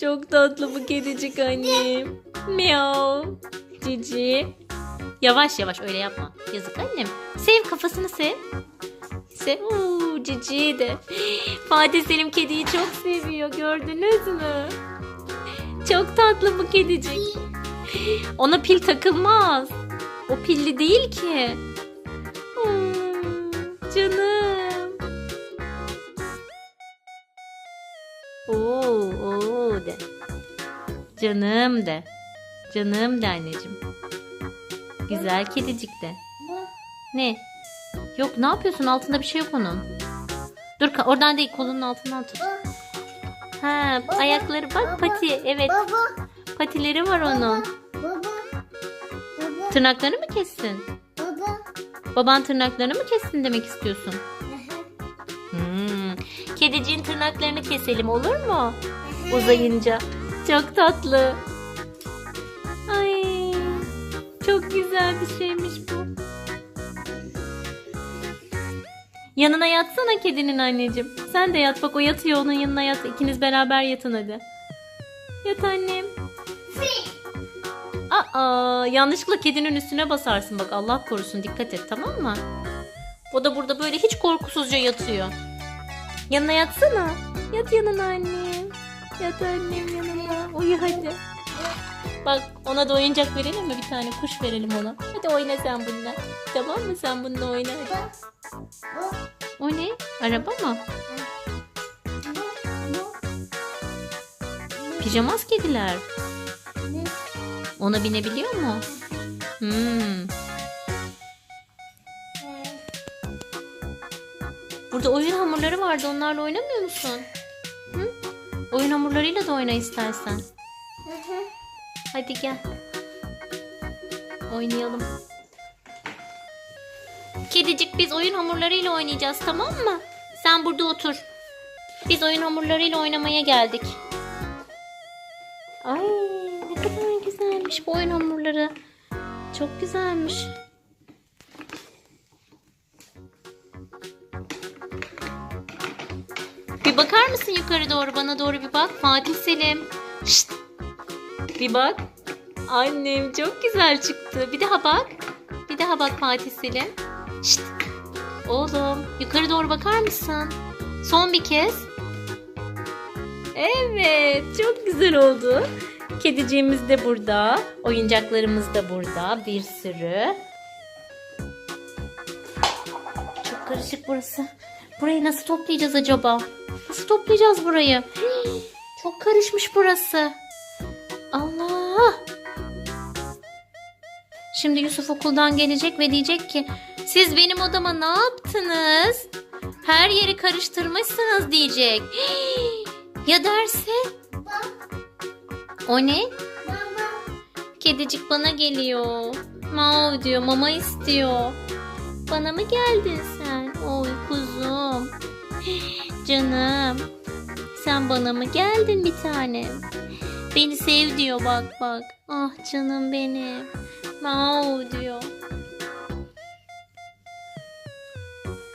Çok tatlı bu kedicik annem. Miau. Cici. Yavaş yavaş öyle yapma. Yazık annem. Sev kafasını sev. Sev. Uuu cici de. Fatih Selim kediyi çok seviyor. Gördünüz mü? Çok tatlı bu kedicik. Ona pil takılmaz. O pilli değil ki. Hmm, canım. Oo, oo de. Canım de. Canım de anneciğim. Güzel kedicik de. Ne? Yok ne yapıyorsun? Altında bir şey yok onun. Dur oradan değil kolunun altından tut. Ha ayakları bak pati. Evet Baba, patileri var onun. baba, baba, Tırnaklarını mı kessin? baba. Baban tırnaklarını mı kessin demek istiyorsun? Hmm. Kediciğin tırnaklarını keselim olur mu? Uzayınca. Çok tatlı. Ay. Çok güzel bir şeymiş bu. Yanına yatsana kedinin anneciğim. Sen de yat bak o yatıyor onun yanına yat. İkiniz beraber yatın hadi. Yat annem. Aa, yanlışlıkla kedinin üstüne basarsın bak Allah korusun dikkat et tamam mı? O da burada böyle hiç korkusuzca yatıyor. Yanına yatsana. Yat yanına annem. Yat annem yanına. Uyu hadi. Bak ona da oyuncak verelim mi? Bir tane kuş verelim ona. Hadi oyna sen bununla. Tamam mı? Sen bununla oyna hadi. O ne? Araba mı? Pijamaz kediler. Ona binebiliyor mu? Hmm. Burada oyun hamurları vardı. Onlarla oynamıyor musun? Hı? Oyun hamurlarıyla da oyna istersen. Hadi gel. Oynayalım. Kedicik biz oyun hamurlarıyla oynayacağız tamam mı? Sen burada otur. Biz oyun hamurlarıyla oynamaya geldik. Ay ne kadar güzelmiş bu oyun hamurları. Çok güzelmiş. Bakar mısın yukarı doğru bana doğru bir bak. Fatih Selim. Şşt. Bir bak. Annem çok güzel çıktı. Bir daha bak. Bir daha bak Fatih Selim. Şşt. Oğlum yukarı doğru bakar mısın? Son bir kez. Evet çok güzel oldu. Kediciğimiz de burada. Oyuncaklarımız da burada. Bir sürü. Çok karışık burası. Burayı nasıl toplayacağız acaba? Nasıl toplayacağız burayı? Çok karışmış burası. Allah! Şimdi Yusuf okuldan gelecek ve diyecek ki siz benim odama ne yaptınız? Her yeri karıştırmışsınız diyecek. Ya derse? O ne? Kedicik bana geliyor. Mau diyor mama istiyor. Bana mı geldin sen? Oy kuzum. Canım. Sen bana mı geldin bir tanem? Beni sev diyor bak bak. Ah canım benim. Mau diyor.